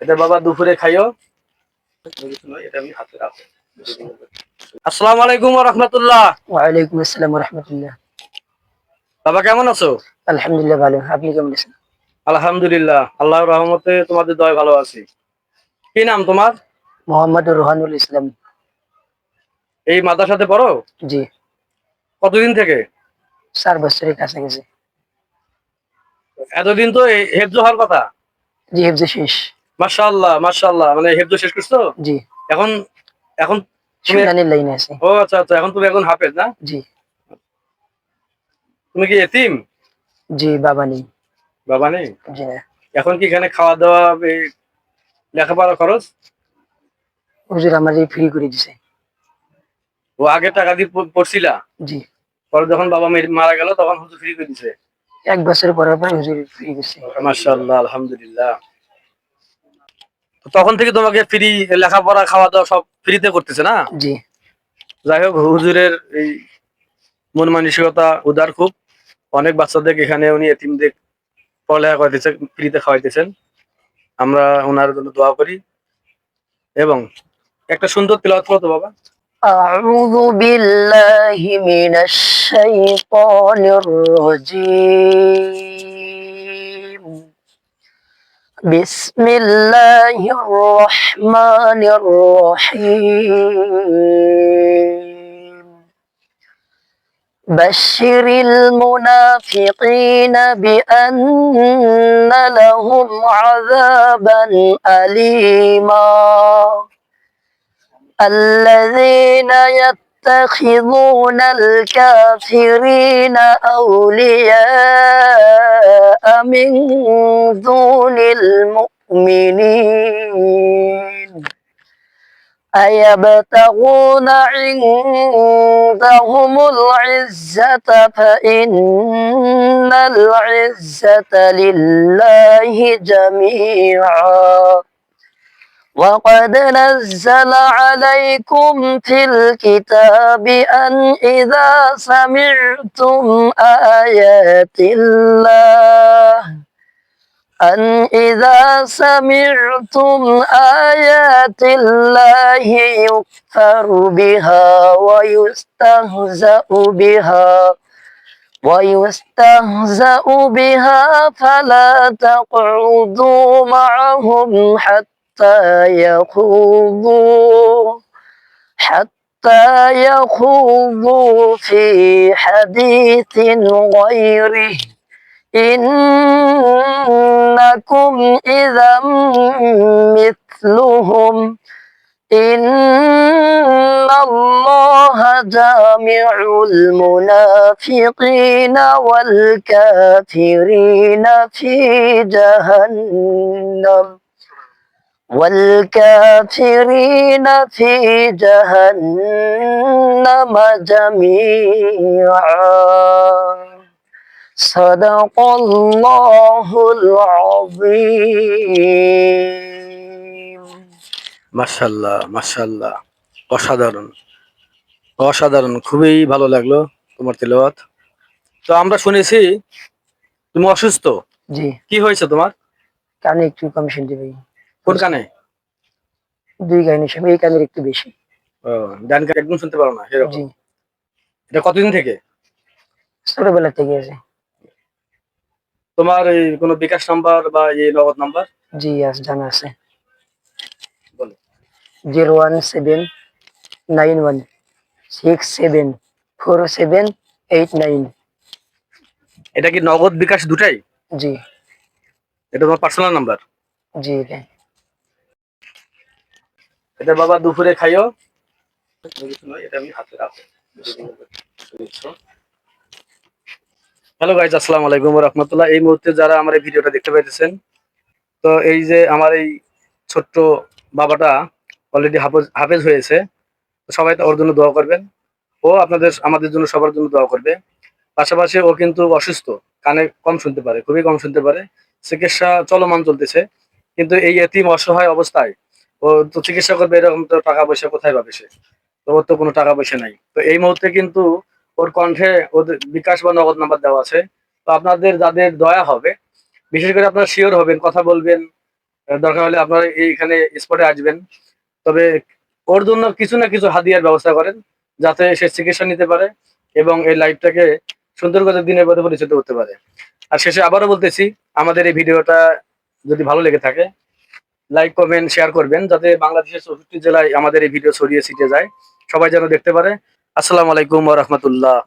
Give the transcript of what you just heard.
এটা বাবা দুপুরে খাইও। এটা আমি হাতে রাখো আসসালামু আলাইকুম রহমতুল্লাহ। ওয়ালাইকুম আসসালাম রহমতুল্লাহ। বাবা কেমন আছো? আলহামদুলিল্লাহ ভালো। আপনি কেমন আছেন? আলহামদুলিল্লাহ আল্লাহর রহমতে তোমাদের দয় ভালো আছি। কি নাম তোমার? মোহাম্মদ রোহানুল ইসলাম। এই মাদ্রাসাতে পড়ো? জি। কতদিন থেকে? চার বছরের কাছাকাছি। এতদিন তো হেফজ হওয়ার কথা। জি হেফজে শেষ। মাশাআল্লাহ মাশাআল্লাহ। মানে হেফজ শেষ করছ? জি। এখন এখন তুমি সুদানের লাইনে আছে। ও আচ্ছা আচ্ছা। এখন তুমি এখন হাফেজ না? জি। তুমি কি এতিম? জি বাবা নেই। বাবা নেই? জি। এখন কি এখানে খাওয়া দাওয়া লেখাপড়া খরচ? হুজুর আমার ফ্রি করে দিছে। ও আগে টাকা দিয়ে পড়ছিলা? জি। পরে যখন বাবা মারা গেল তখন হুজুর ফ্রি করে দিছে? এক বছর পরে পরে হুজুর ফ্রি করছে। মাশাআল্লাহ আলহামদুলিল্লাহ। তখন থেকে তোমাকে ফ্রি লেখাপড়া খাওয়া দাওয়া সব ফ্রিতে করতেছে না? জি। যাই হোক হুজুরের এই মন মানসিকতা উদার খুব। অনেক বাচ্চাদের এখানে উনি এতিমদের পড়ালেখা করাইতেছে ফ্রিতে খাওয়াইতেছেন। আমরা ওনার জন্য দোয়া করি। এবং একটা সুন্দর তিলাওয়াত করো তো বাবা। আউযু বিল্লাহি মিনাশ শাইতানির রাজীম। بسم الله الرحمن الرحيم. بشر المنافقين بأن لهم عذابا أليما. الذين يتخذون الكافرين أولياء من دون المؤمنين. أيبتغون عندهم العزة فإن العزة لله جميعا. وقد نزل عليكم في الكتاب أن إذا سمعتم آيات الله أن إذا سمعتم آيات الله يكفر بها ويستهزأ بها ويستهزأ بها فلا تقعدوا معهم حتى حتى يخوضوا حتى يخوضوا في حديث غيره. إنكم إذا مثلهم. إن الله جامع المنافقين والكافرين في جهنم. والكافرين في جهنم جميعا صدق الله العظيم মাশাল্লাহ মাশাল্লাহ অসাধারণ অসাধারণ খুবই ভালো লাগলো তোমার তেলাওয়াত তো আমরা শুনেছি তুমি অসুস্থ জি কি হয়েছে তোমার কানে একটু কম শুনতে পাই কোন কানে দুই কানের সময় এই কানের একটু বেশি। ও, ডান কানে একদম শুনতে পারো না জি। এটা কতদিন থেকে? ছোটবেলা থেকে আছে। তোমার এই কোনো বিকাশ নাম্বার বা এই নগদ নাম্বার? জি আছে জানা আছে। Zero one seven nine one six seven four seven eight nine. এটা কি নগদ বিকাশ দুটাই? জি। এটা তোমার পার্সোনাল নাম্বার? জি এটা বাবা দুপুরে খাইও। হ্যালো গাইজ আসসালামু আলাইকুম রহমতুল্লাহ। এই মুহূর্তে যারা আমার এই ভিডিওটা দেখতে পাইতেছেন, তো এই যে আমার এই ছোট্ট বাবাটা অলরেডি হাফেজ হাফেজ হয়েছে সবাই ওর জন্য দোয়া করবেন। ও আপনাদের, আমাদের জন্য সবার জন্য দোয়া করবে। পাশাপাশি ও কিন্তু অসুস্থ, কানে কম শুনতে পারে, খুবই কম শুনতে পারে। চিকিৎসা চলমান চলতেছে, কিন্তু এই এতিম অসহায় অবস্থায় ও তো চিকিৎসা করবে, এরকম তো টাকা পয়সা কোথায় পাবে সে? তো ওর তো কোনো টাকা পয়সা নাই। তো এই মুহূর্তে কিন্তু ওর কণ্ঠে ওদের বিকাশ বা নগদ নাম্বার দেওয়া আছে। তো আপনাদের যাদের দয়া হবে, বিশেষ করে আপনারা শিওর হবেন, কথা বলবেন দরকার হলে আপনারা এইখানে স্পটে আসবেন। তবে ওর জন্য কিছু না কিছু হাদিয়ার ব্যবস্থা করেন, যাতে সে চিকিৎসা নিতে পারে এবং এই লাইফটাকে সুন্দর করে দিনের পথে পরিচিত করতে পারে। আর শেষে আবারও বলতেছি, আমাদের এই ভিডিওটা যদি ভালো লেগে থাকে লাইক করবেন শেয়ার করবেন যাতে বাংলাদেশের চৌষট্টি জেলায় আমাদের এই ভিডিও ছড়িয়ে ছিটে যায়। সবাই যেন দেখতে পারে। আসসালামু আলাইকুম রহমতুল্লাহ।